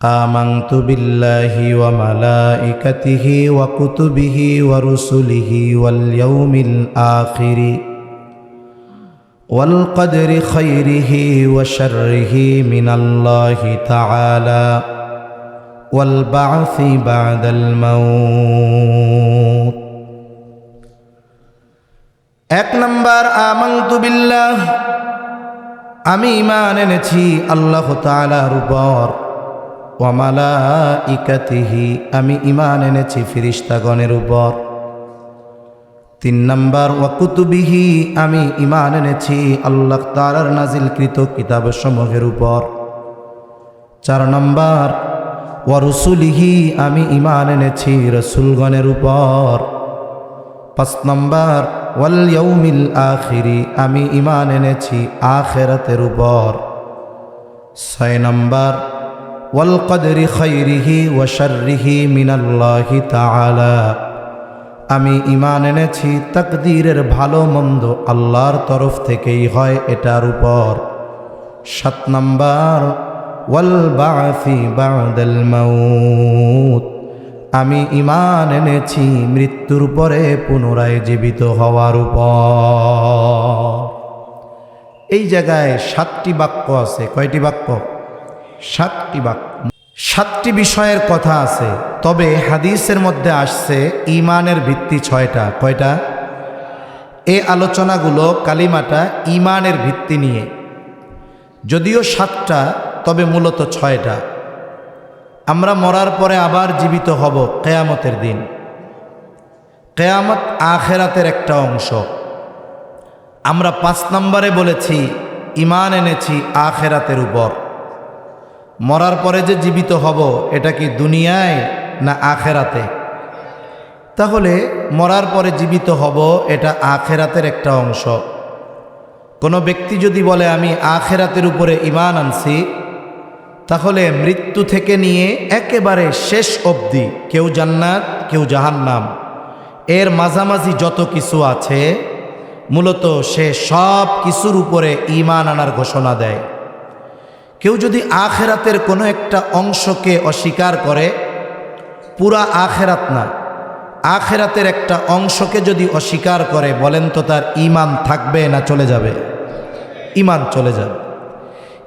آمنت بالله وملائكته وكتبه ورسله واليوم الآخر والقدر خيره وشره من الله تعالى والبعث بعد الموت এক নম্বর আমান্তু বিল্লাহ আমি ইমান এনেছি আল্লাহ তাআলার উপর ওয়ামালা ইকাতিহি আমি ইমান এনেছি ফিরিস্তাগণের উপর। তিন নম্বর ওয়াকুতুবিহি আমি ইমান এনেছি আল্লাহ তালার নাজিলকৃত কিতাব সমূহের উপর। চার নম্বর ওয়ারুসুলিহি আমি ইমান এনেছি রসুলগণের উপর। পাঁচ নম্বর, ওয়াল আখিরি, আমি ইমান এনেছি আখেরাতের উপর। ছয় নম্বর ওয়াল কদরি খৈরিহি ওয়াশারিহি মিনাল্লাহি তাআলা। আমি ইমান এনেছি, তাকদীরের ভালো মন্দ আল্লাহর তরফ থেকেই হয় এটার উপর। সাত নম্বর ওয়াল আমি ইমান এনেছি মৃত্যুর পরে পুনরায় জীবিত হওয়ার উপর। এই জায়গায় সাতটি বাক্য আছে, কয়টি বাক্য? সাতটি বাক্য। সাতটি বিষয়ের কথা আছে, তবে হাদিসের মধ্যে আসছে ইমানের ভিত্তি ছয়টা। কয়টা? এই আলোচনাগুলো কালিমাটা ইমানের ভিত্তি নিয়ে। যদিও সাতটা, তবে মূলত ছয়টা। আমরা মরার পরে আবার জীবিত হব কেয়ামতের দিন। কেয়ামত আখেরাতের একটা অংশ। আমরা পাঁচ নম্বরে বলেছি, ইমান এনেছি আখেরাতের উপর। মরার পরে যে জীবিত হব, এটা কি দুনিয়ায় না আখেরাতে? তাহলে মরার পরে জীবিত হব, এটা আখেরাতের একটা অংশ। কোনো ব্যক্তি যদি বলে, আমি আখেরাতের উপরে ইমান আনছি, তাহলে মৃত্যু থেকে নিয়ে একেবারে শেষ অবধি কেউ জান্নাত, কেউ জাহান্নাম। এর মাঝামাঝি যত কিছু আছে, মূলত সে সব কিছুর উপরে ইমান আনার ঘোষণা দেয়। কেউ যদি আখেরাতের কোনো একটা অংশকে অস্বীকার করে, পুরা আখেরাত না। আখেরাতের একটা অংশকে যদি অস্বীকার করে, বলেন তো তার ইমান থাকবে না চলে যাবে? ইমান চলে যাবে।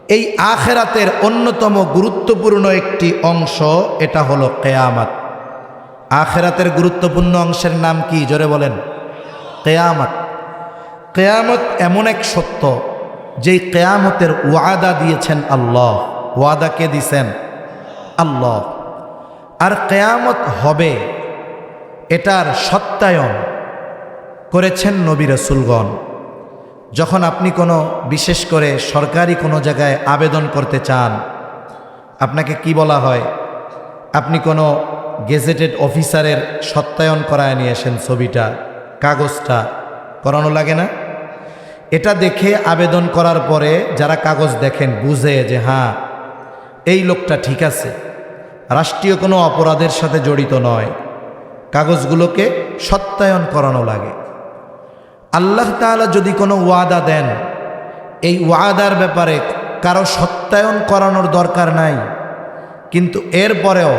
এই আখেরাতের অন্যতম গুরুত্বপূর্ণ একটি অংশ, এটা হলো কেয়ামাত। আখেরাতের গুরুত্বপূর্ণ অংশের নাম কি? জোরে বলেন। কেয়ামত। কেয়ামত এমন এক সত্য যেই কেয়ামতের ওয়াদা দিয়েছেন আল্লাহ, ওয়াদা কে দিছেন? আল্লাহ। আর কেয়ামত হবে এটার সত্যায়ন করেছেন নবী রসুলগণ। যখন আপনি কোনো, বিশেষ করে সরকারি কোনো জায়গায় আবেদন করতে চান, আপনাকে কি বলা হয়? আপনি কোনো গেজেটেড অফিসারের সত্যায়ন করায় নিয়ে আসেন ছবিটা, কাগজটা করানো লাগে না? এটা দেখে আবেদন করার পরে যারা কাগজ দেখেন বুঝে যে হ্যাঁ এই লোকটা ঠিক আছে। রাষ্ট্রীয় কোনো অপরাধের সাথে জড়িত নয়। কাগজগুলোকে সত্যায়ন করানো লাগে। আল্লাহ তাআলা যদি কোনো ওয়াদা দেন, এই ওয়াদার ব্যাপারে কারও সত্যায়ন করানোর দরকার নাই। কিন্তু এরপরেও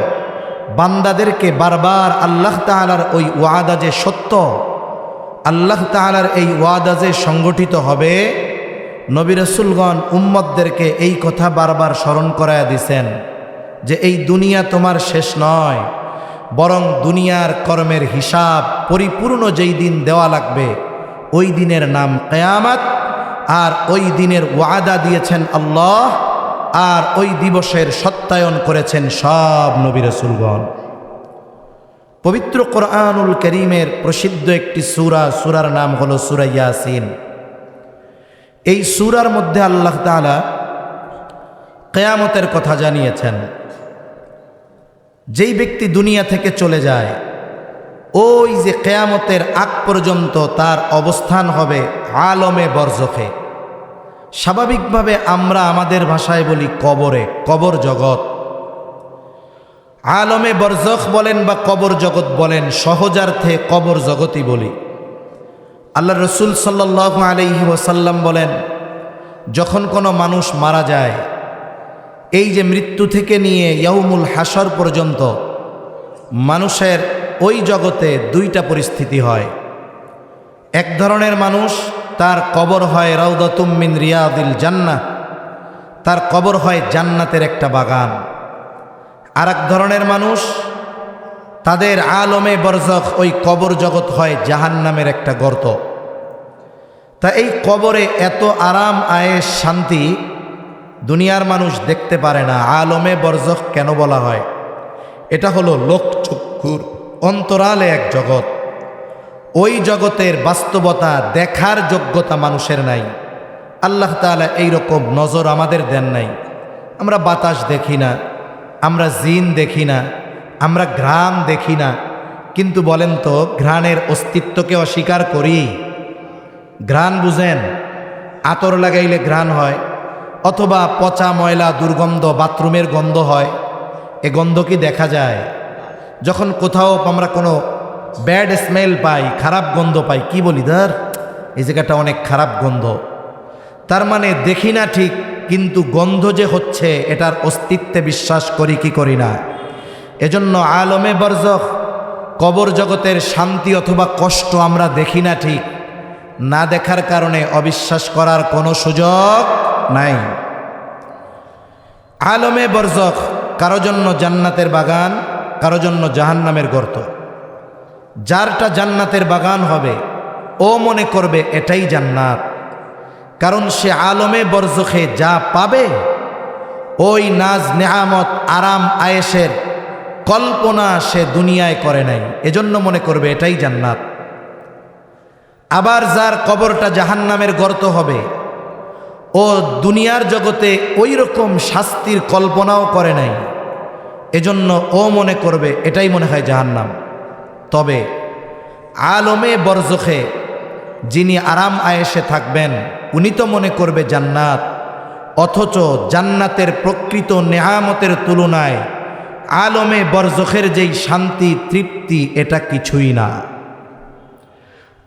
বান্দাদেরকে বারবার আল্লাহ তাআলার ওই ওয়াদা যে সত্য আল্লাহ তাআলার এই ওয়াদা যে সংগঠিত হবে, নবী রসুলগণ উম্মদদেরকে এই কথা বারবার স্মরণ করায়া দিছেন যে এই দুনিয়া তোমার শেষ নয়, বরং দুনিয়ার কর্মের হিসাব পরিপূর্ণ যেই দিন দেওয়া লাগবে, ওই দিনের নাম কেয়ামাত, আর ওই দিনের ওয়াদা দিয়েছেন আল্লাহ, আর ওই দিবসের সত্যায়ন করেছেন সব নবী রসুলগণ। পবিত্র কোরআনুল করিমের প্রসিদ্ধ একটি সুরা, সুরার নাম হলো সুরা ইয়াসিন। এই সুরার মধ্যে আল্লাহ তাআলা কেয়ামতের কথা জানিয়েছেন। যেই ব্যক্তি দুনিয়া থেকে চলে যায়, ওই যে কেয়ামতের আগ পর্যন্ত তার অবস্থান হবে আলমে বরজখে। স্বাভাবিকভাবে আমরা আমাদের ভাষায় বলি কবরে, কবর জগৎ। আলমে বরজখ বলেন বা কবর জগৎ বলেন, সহজার্থে কবর জগতই বলি। আল্লাহ রসুল সাল্লাহ আলহি ওসাল্লাম বলেন, যখন কোনো মানুষ মারা যায়, এই যে মৃত্যু থেকে নিয়ে ইয়ৌমুল হাসর পর্যন্ত মানুষের ওই জগতে দুইটা পরিস্থিতি হয়। এক ধরনের মানুষ, তার কবর হয় রৌদতুম্মিন রিয়াদিল জান্না তার কবর হয় জান্নাতের একটা বাগান। আর ধরনের মানুষ, তাদের আলমে বরজখ ওই কবর জগৎ হয় জাহান নামের একটা গর্ত। তা এই কবরে এত আরাম আয়েস শান্তি দুনিয়ার মানুষ দেখতে পারে না। আলমে বরজখ কেন বলা হয়? এটা হলো লোকচক্ষুর অন্তরালে এক জগৎ। ওই জগতের বাস্তবতা দেখার যোগ্যতা মানুষের নাই। আল্লাহ তালা এইরকম নজর আমাদের দেন নাই। আমরা বাতাস দেখি না। আমরা জিন দেখি না, আমরা ঘ্রাণ দেখি না। কিন্তু বলেন তো, ঘ্রাণের অস্তিত্বকে অস্বীকার করি। ঘ্রাণ বুঝেন, আতর লাগাইলে ঘ্রাণ হয়, অথবা পচা ময়লা দুর্গন্ধ বাথরুমের গন্ধ হয়। এ গন্ধ কি দেখা যায়? যখন কোথাও আমরা কোনো ব্যাড স্মেল পাই, খারাপ গন্ধ পাই, কি বলি ধর? এই জায়গাটা অনেক খারাপ গন্ধ। তার মানে দেখি না ঠিক কিন্তু গন্ধ যে হচ্ছে, এটার অস্তিত্বে বিশ্বাস করি কি করি না। এজন্য আলমে বরজখ কবর জগতের শান্তি অথবা কষ্ট আমরা দেখি না ঠিক। না দেখার কারণে অবিশ্বাস করার কোনো সুযোগ নাই। আলমে বরজখ কারও জন্য জান্নাতের বাগান, কারও জন্য জাহান্নামের গর্ত। যারটা জান্নাতের বাগান হবে, ও মনে করবে এটাই জান্নাত। কারণ সে আলমে বরজখে যা পাবে, ওই নাজ নেহামত আরাম আয়েসের কল্পনা সে দুনিয়ায় করে নাই। এজন্য মনে করবে এটাই জান্নাত। আবার যার কবরটা জাহান্নামের গর্ত হবে, ও দুনিয়ার জগতে ওই রকম শাস্তির কল্পনাও করে নাই। এজন্য ও মনে করবে এটাই মনে হয় জাহান্নাম। তবে আলমে বরজখে যিনি আরাম আয়েসে থাকবেন উনি তো মনে করবে জান্নাত। অথচ জান্নাতের প্রকৃত নেহামতের তুলনায় আলমে বরজখের যেই শান্তি, তৃপ্তি, এটা কিছুই না।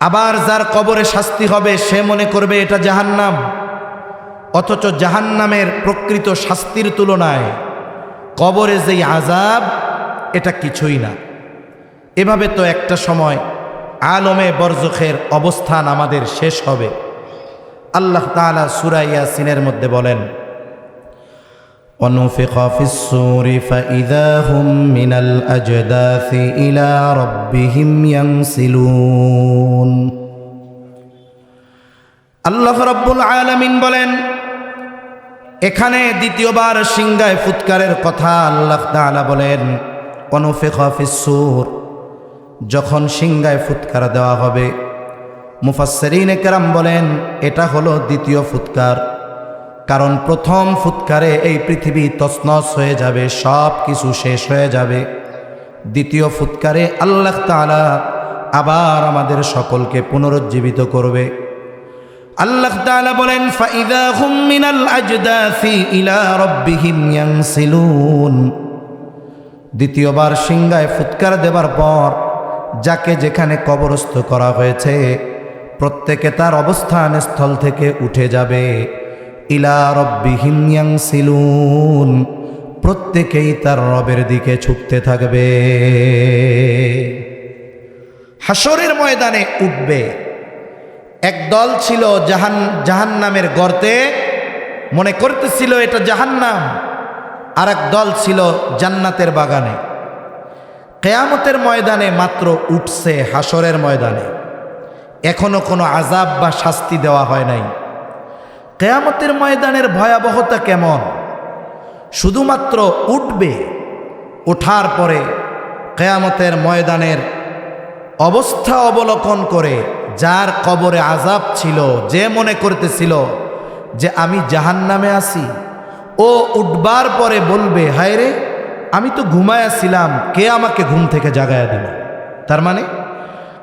আবার যার কবরে শাস্তি হবে, সে মনে করবে এটা জাহান্নাম। অথচ জাহান্নামের প্রকৃত শাস্তির তুলনায় কবরে যেই আজাব এটা কিছুই না। এভাবে তো একটা সময় আলমে বরজখের অবস্থান আমাদের শেষ হবে। আল্লাহ তালা সুরাইয়া সিনের মধ্যে বলেন ونفخ في الصور فإذا هم من الأجداث إلى ربهم ينسلون আল্লাহ রব্বুল আলামিন বলেন এখানে দ্বিতীয়বার সিংগায় ফুৎকারের কথা আল্লাহ তাআলা বলেন অনুফিখ ফিসুর যখন সিংগায় ফুৎকার দেওয়া হবে মুফাসসিরিন কেরাম বলেন, এটা হলো দ্বিতীয় ফুৎকার। কারণ প্রথম ফুৎকারে এই পৃথিবী তছনছ হয়ে যাবে, সব কিছু শেষ হয়ে যাবে। দ্বিতীয় ফুৎকারে আল্লাহ তাআলা আবার আমাদের সকলকে পুনরুজ্জীবিত করবে। আল্লাহ তাআলা বলেন, ফাইদা হুম আজদাসি ইলা রাব্বিহিম ইয়ানসিলুন। দ্বিতীয়বার সিংগায় ফুৎকার দেবার পর, যাকে যেখানে কবরস্থ করা হয়েছে প্রত্যেকে তার অবস্থান স্থল থেকে উঠে যাবে। ইলা রব্বিহিম ইয়ানসিলুন প্রত্যেকেই তার রবের দিকে ছুটতে থাকবে। হাসরের ময়দানে উঠবে। এক দল ছিল জাহান জাহান্নামের গর্তে। মনে করতেছিল এটা জাহান্নাম। আর এক দল ছিল জান্নাতের বাগানে। কেয়ামতের ময়দানে মাত্র উঠছে হাসরের ময়দানে। এখনও কোনো আজাব বা শাস্তি দেওয়া হয় নাই। কেয়ামতের ময়দানের ভয়াবহতা কেমন? শুধুমাত্র উঠবে, ওঠার পরে কেয়ামতের ময়দানের অবস্থা অবলোকন করে যার কবরে আজাব ছিল, যে মনে করতেছিল যে আমি জাহান নামে আসি ও উঠবার পরে বলবে হায় রে আমি তো ঘুমায়াছিলাম কে আমাকে ঘুম থেকে জাগায়া দিল? তার মানে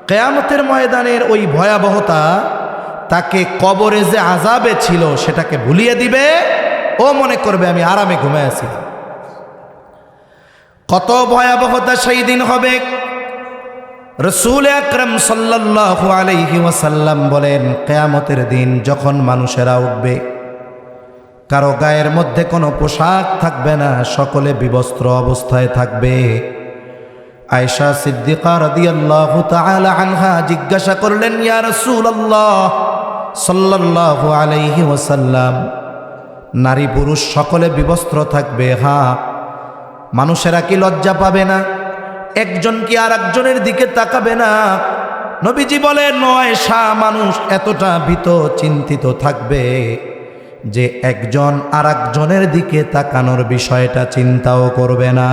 কেয়ামতের ময়দানের ওই ভয়াবহতা তাকে কবরে যে আজাবে ছিল সেটাকে ভুলিয়ে দিবে। ও মনে করবে, আমি আরামে ঘুমায়াছিলাম কত ভয়াবহতা সেই দিন হবে। রসুল আকরম সাল্লাল্লাহু আলাইহি ওয়াসাল্লাম বলেন, কেয়ামতের দিন যখন মানুষেরা উঠবে, কারও গায়ের মধ্যে কোনো পোশাক থাকবে না, সকলে বিবস্ত্র অবস্থায় থাকবে। আয়সা সিদ্দিকা রাদিয়াল্লাহু তাআলা আনহা জিজ্ঞাসা করলেন, ইয়া রাসূলুল্লাহ সাল্লাল্লাহু আলাইহি ওয়াসাল্লাম, নারী পুরুষ সকলে বিবস্ত্র থাকবে হ্যাঁ মানুষেরা কি লজ্জা পাবে না? একজন কি আর একজনের দিকে তাকাবে না? নবীজি বলে নয় সা মানুষ এতটা ভীত চিন্তিত থাকবে যে একজন আর একজনের দিকে তাকানোর বিষয়টা চিন্তাও করবে না।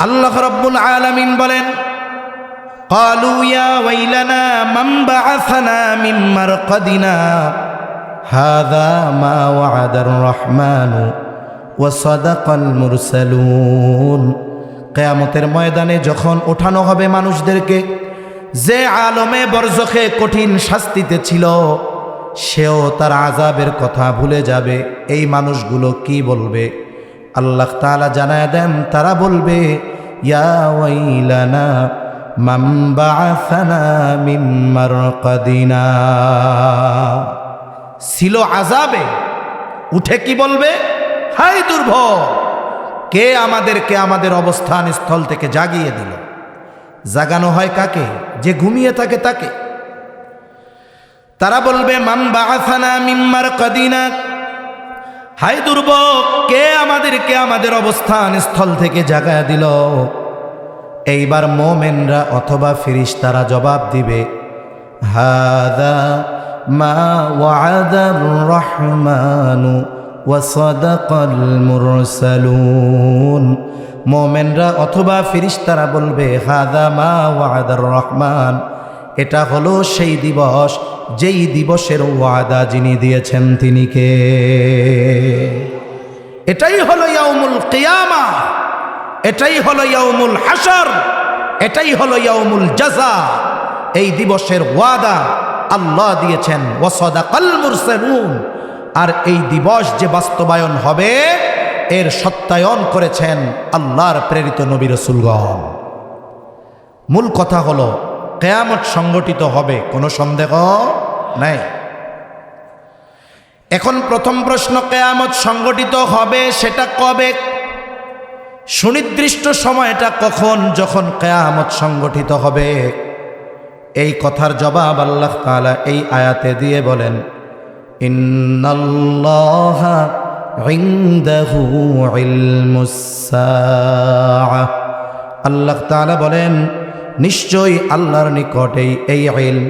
আল্লাহ রব্বুল আলামিন বলেন قالوا يا ويلنا من بعثنا من مرقدنا هذا ما وعد الرحمن وصدق المرسلون কেয়ামতের ময়দানে যখন ওঠানো হবে মানুষদেরকে যে আলমে বরজখে কঠিন শাস্তিতে ছিল সেও তার আজাবের কথা ভুলে যাবে এই মানুষগুলো কি বলবে আল্লাহ তাআলা জানায় দেন তারা বলবে মারকাদিনা। ছিল আজাবে উঠে কি বলবে? হাই দুর্ভোগ, কে আমাদেরকে আমাদের অবস্থান স্থল থেকে জাগিয়ে দিল? জাগানো হয় কাকে? যে ঘুমিয়ে থাকে তাকে। তারা বলবে, মান বাআসানা মিম্মার কদিনা হাই দুর্ভোগ, কে আমাদেরকে আমাদের অবস্থান স্থল থেকে জাগায় দিল? এইবার মোমেনরা অথবা ফিরিস্তারা জবাব দিবে, হাদা মা ওয়াদার রহমানু মোমেনরা অথবা ফিরিস্তারা বলবে, হাদা মা ওয়াদার রহমান, এটা হলো সেই দিবস যেই দিবসের ওয়াদা যিনি দিয়েছেন তিনি কে? এটাই হলো ইয়াউমুল কিয়ামা, এটাই হলো ইয়াউমুল হাসর এটাই হলো ইয়াউমুল জাজা। এই দিবসের ওয়াদা আল্লাহ দিয়েছেন ওয়াসাদাকাল মুরসালুন। আর এই দিবস যে বাস্তবায়ন হবে, এর সত্যায়ন করেছেন আল্লাহর প্রেরিত নবী রসুলগণ। মূল কথা হলো, কেয়ামত সংগঠিত হবে, কোনো সন্দেহ? নাই। এখন প্রথম প্রশ্ন, কেয়ামত সংগঠিত হবে সেটা কবে? সুনির্দিষ্ট সময়টা কখন যখন কেয়ামত সংগঠিত হবে? এই কথার জবাব আল্লাহ তাআলা এই আয়াতে দিয়ে বলেন আল্লাহ তাআলা বলেন, নিশ্চয়ই আল্লাহর নিকটেই এই ইলম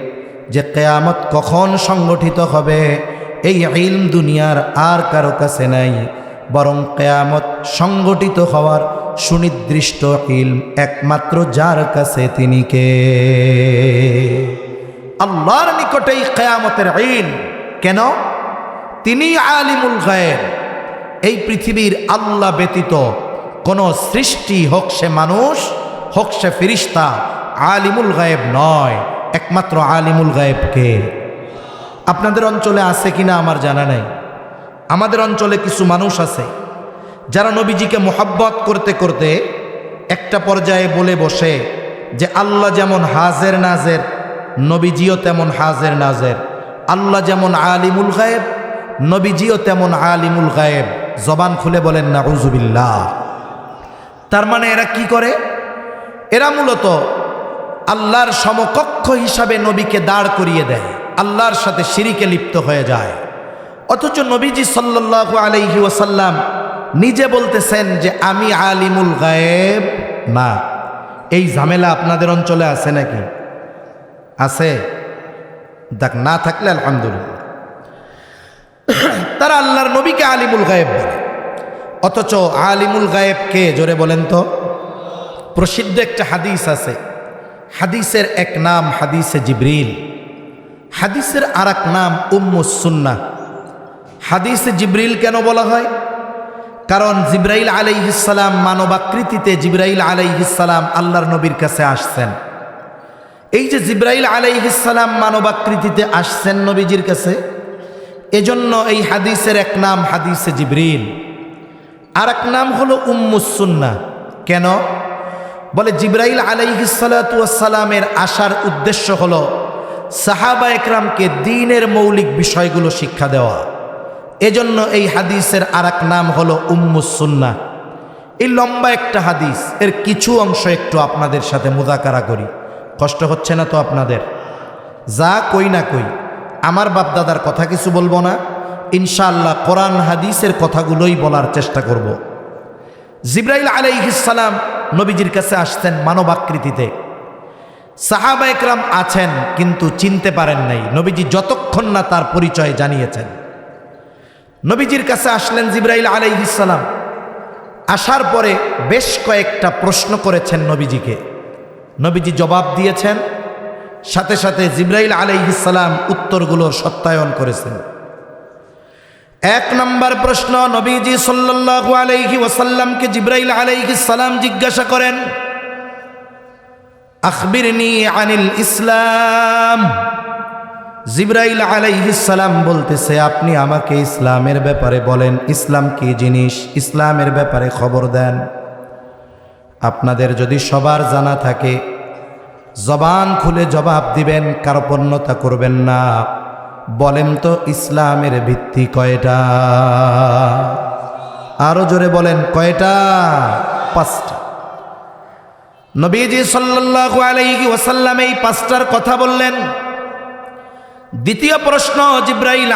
যে কেয়ামত কখন সংগঠিত হবে, এই ইলম দুনিয়ার আর কারও কাছে নাই। বরং কেয়ামত সংগঠিত হওয়ার সুনির্দিষ্ট ইলম একমাত্র যার কাছে তিনি কে? আল্লাহর নিকটেই কেয়ামতের ইলম কেন? তিনি আলিমুল গায়েব। এই পৃথিবীর আল্লাহ ব্যতীত কোনো সৃষ্টি হোক সে মানুষ, হোক সে ফিরিস্তা, আলিমুল গায়েব নয়। একমাত্র আলিমুল গায়েবকে আপনাদের অঞ্চলে আছে কিনা আমার জানা নাই। আমাদের অঞ্চলে কিছু মানুষ আছে, যারা নবীজিকে মোহাব্বত করতে করতে একটা পর্যায়ে বলে বসে যে আল্লাহ যেমন হাজের নাজের, নবীজিও তেমন হাজের নাজের। আল্লাহ যেমন আলিমুল গায়েব, নবীজিও তেমন আলিমুল গায়েব। জবান খুলে বলেন না উজুবিল্লাহ তার মানে এরা কি করে? এরা মূলত আল্লাহর সমকক্ষ হিসাবে নবীকে দাঁড় করিয়ে দেয়। আল্লাহর সাথে সিঁড়িকে লিপ্ত হয়ে যায়। অথচ নবীজি সাল্লাল্লাহু আলাইহি ওয়াসাল্লাম নিজে বলতেছেন যে, আমি আলিমুল গায়েব। না এই ঝামেলা আপনাদের অঞ্চলে আছে নাকি? আছে। দেখ, না থাকলে আলহামদুলিল্লাহ। তারা আল্লাহর নবীকে আলিমুল গায়েব বলে। অথচ আলিমুল গায়েব কে জোরে বলেন তো, প্রসিদ্ধ একটা হাদিস আছে। হাদিসের এক নাম হাদিসে জিব্রিল। হাদিসের আর এক নাম উম্মুসুন্না হাদিসে জিব্রিল কেন বলা হয়? কারণ জিব্রাইল আলাইহিসালাম মানবাকৃতিতে জিব্রাইল আলাইহিসালাম আল্লাহর নবীর কাছে আসছেন। এই যে জিব্রাইল আলাইহিসালাম মানবাকৃতিতে আসছেন নবীজির কাছে, এজন্য এই হাদিসের এক নাম হাদিসে জিব্রিল। আর এক নাম হলো উম্মুসুন্না কেন? বলে জিব্রাইল আলাইহিসালামের আসার উদ্দেশ্য হলো সাহাবা একরামকে দিনের মৌলিক বিষয়গুলো শিক্ষা দেওয়া। এজন্য এই হাদিসের আর নাম হলো উম্মুসুন্না এই লম্বা একটা হাদিস, এর কিছু অংশ একটু আপনাদের সাথে মুদাকারা করি। কষ্ট হচ্ছে না তো আপনাদের? যা কই না কই, আমার বাপদাদার কথা কিছু বলব না। ইনশাআল্লাহ কোরআন হাদিসের কথাগুলোই বলার চেষ্টা করব। জিব্রাইল আলাইহিসালাম নবীজির কাছে আসতেন মানবাকৃতিতে। সাহাবা একরাম আছেন, কিন্তু চিনতে পারেন নাই। নবীজি যতক্ষণ না তার পরিচয় জানিয়েছেন। নবীজির কাছে আসলেন জিব্রাইল আলাইহিসালাম আসার পরে বেশ কয়েকটা প্রশ্ন করেছেন নবীজিকে। নবীজি জবাব দিয়েছেন, সাথে সাথে জিব্রাইল আলাইহিসালাম উত্তরগুলোর সত্যায়ন করেছেন। এক নম্বর প্রশ্ন, নবীজি সাল্লাল্লাহু আলাইহি ওয়াসাল্লামকে জিব্রাইল আলাইহিস সালাম জিজ্ঞাসা করেন, আখবিরনি আনিল ইসলাম? জিব্রাইল আলাইহিস সালাম বলতেছে, আপনি আমাকে ইসলামের ব্যাপারে বলেন, ইসলাম কি জিনিস? ইসলামের ব্যাপারে খবর দেন। আপনাদের যদি সবার জানা থাকে, জবান খুলে জবাব দিবেন, কার্পণ্যতা করবেন না। বলেন তো ইসলামের ভিত্তি কয়টা? আরও জোরে বলেন, কয়টা? পাঁচটা। নবীজি সাল্লাল্লাহু আলাইহি ওয়াসাল্লাম এই পাঁচটার কথা বললেন। দ্বিতীয় প্রশ্ন জিব্রাইল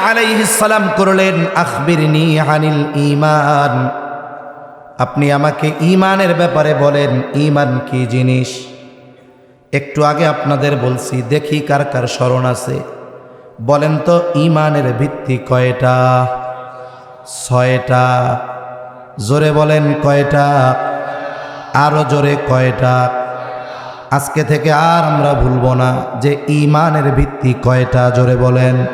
সালাম করলেন, আখবিরনি আনিল ঈমান। আপনি আমাকে ঈমানের ব্যাপারে বলেন, ঈমান কি জিনিস? একটু আগে আপনাদের বলছি, দেখি কার কার স্মরণ আছে। বলেন তো, ইমানের ভিত্তি কয়টা? ছয়টা। জোরে বলেন কয়টা? আরও জোরে কয়টা? আজকে থেকে আর আমরা ভুলব না যে ইমানের ভিত্তি কয়টা, জোরে বলেন।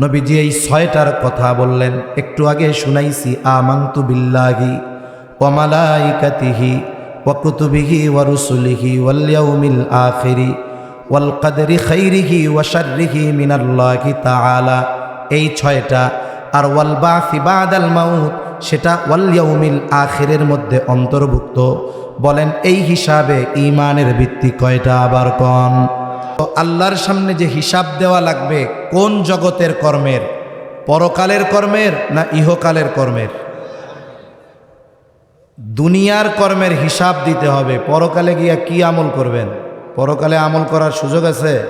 নবীজি এই ছয়টার কথা বললেন। একটু আগে শুনাইছি আমাংতু বিল্লাহি ওমালাইকাতিহি ওয়াকুতুবিহি ওয়ারুসুলিহি ওয়াল্যাউমিল আখিরি। ওয়াল কাদরি খৈরিহি ওয়াশারিহি মিনাল্লাহি তাআলা। এই ছয়টা। আর ওয়াল বাসি বাদাল মাউত, সেটা ওয়াল্যাউমিল আখিরের মধ্যে অন্তর্ভুক্ত। বলেন, এই হিসাবে ইমানের ভিত্তি কয়টা আবার কন? তো আল্লাহর সামনে যে হিসাব দেওয়া লাগবে, কোন জগতের কর্মের? পরকালের কর্মের না ইহকালের কর্মের? দুনিয়ার কর্মের হিসাব দিতে হবে। পরকালে গিয়া কি আমল করবেন? পরকালে আমল করার সুযোগ আছে।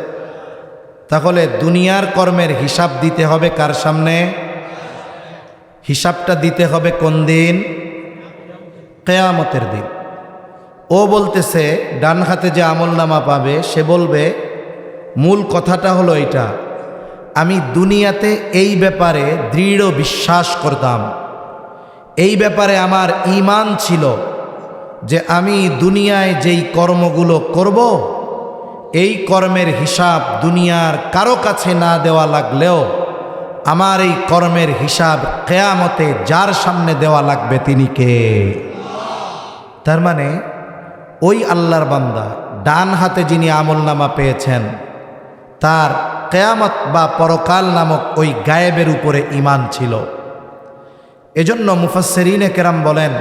তাহলে দুনিয়ার কর্মের হিসাব দিতে হবে কার সামনে? হিসাবটা দিতে হবে কোন দিন? কেয়ামতের দিন। ও বলতেছে, ডান হাতে যে আমল নামা পাবে, সে বলবে, মূল কথাটা হলো এটা আমি দুনিয়াতে এই ব্যাপারে দৃঢ় বিশ্বাস করতাম। এই ব্যাপারে আমার ইমান ছিল। যে আমি দুনিয়ায় যেই কর্মগুলো করব, এই কর্মের হিসাব দুনিয়ার কারও কাছে না দেওয়া লাগলেও, আমার এই কর্মের হিসাব কেয়ামতে যার সামনে দেওয়া লাগবে তিনি কে? তার মানে ওই আল্লাহর বান্দা ডান হাতে যিনি আমল নামা পেয়েছেন, তার কেয়ামত বা পরকাল নামক ওই গায়েবের উপরে ইমান ছিল। এজন্য মুফাসেরিনে কেরাম বলেন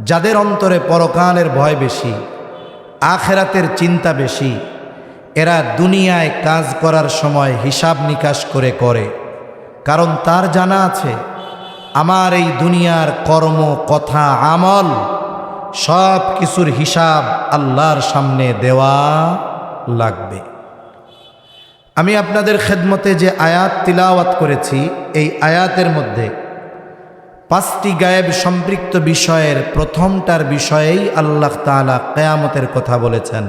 যাদের অন্তরে পরকালের ভয় বেশি, আখেরাতের চিন্তা বেশি, এরা দুনিয়ায় কাজ করার সময় হিসাব নিকাশ করে করে। কারণ তার জানা আছে, আমার এই দুনিয়ার কর্ম, কথা, আমল সব কিছুর হিসাব আল্লাহর সামনে দেওয়া লাগবে। আমি আপনাদের খেদমতে যে আয়াত তিলাওয়াত করেছি, এই আয়াতের মধ্যে পাঁচটি গায়েব সম্পৃক্ত বিষয়ের প্রথমটার বিষয়েই আল্লাহ তালা কেয়ামতের কথা বলেছেন।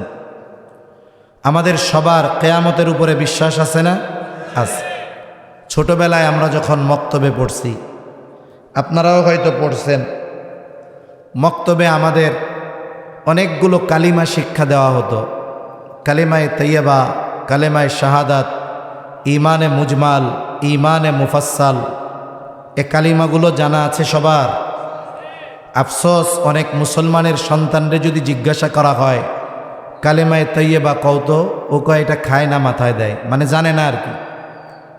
আমাদের সবার কেয়ামতের উপরে বিশ্বাস আছে না? আছে। ছোটবেলায় আমরা যখন মক্তবে পড়ছি, আপনারাও হয়তো পড়ছেন, মক্তবে আমাদের অনেকগুলো কালিমা শিক্ষা দেওয়া হতো। কালিমায় তৈয়বা কালেমায় শাহাদাত ইমানে মুজমাল ইমানে মুফাসাল এ কালিমাগুলো জানা আছে সবার। আফসোস, অনেক মুসলমানের সন্তানরে যদি জিজ্ঞাসা করা হয়, কালেমায় তৈয়বা কৌত ও কয়, এটা খায় না, মাথায় দেয়। মানে জানে না আর কি।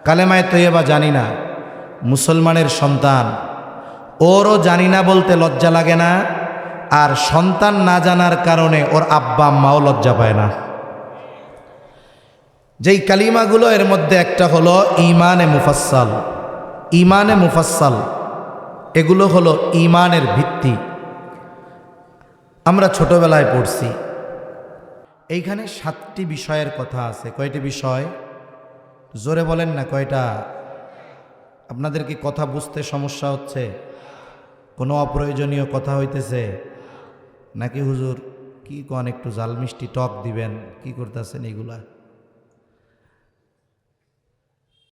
কালেমায় তৈয়বা জানি না, মুসলমানের সন্তান। ওরও জানি না বলতে লজ্জা লাগে না, আর সন্তান না জানার কারণে ওর আব্বা, আম্মাও লজ্জা পায় না। যেই কালিমাগুলো এর মধ্যে একটা হলো ইমানে মুফাসাল ইমানে মুফাসাল এগুলো হলো ইমানের ভিত্তি। আমরা ছোটবেলায় পড়ছি। এইখানে সাতটি বিষয়ের কথা আছে। কয়টি বিষয়? জোরে বলেন না কয়টা? আপনাদের কি কথা বুঝতে সমস্যা হচ্ছে? কোনো অপ্রয়োজনীয় কথা হইতেছে? নাকি হুজুর কি কন একটু জাল মিষ্টি টক দিবেন? কি করতেছেন এগুলা?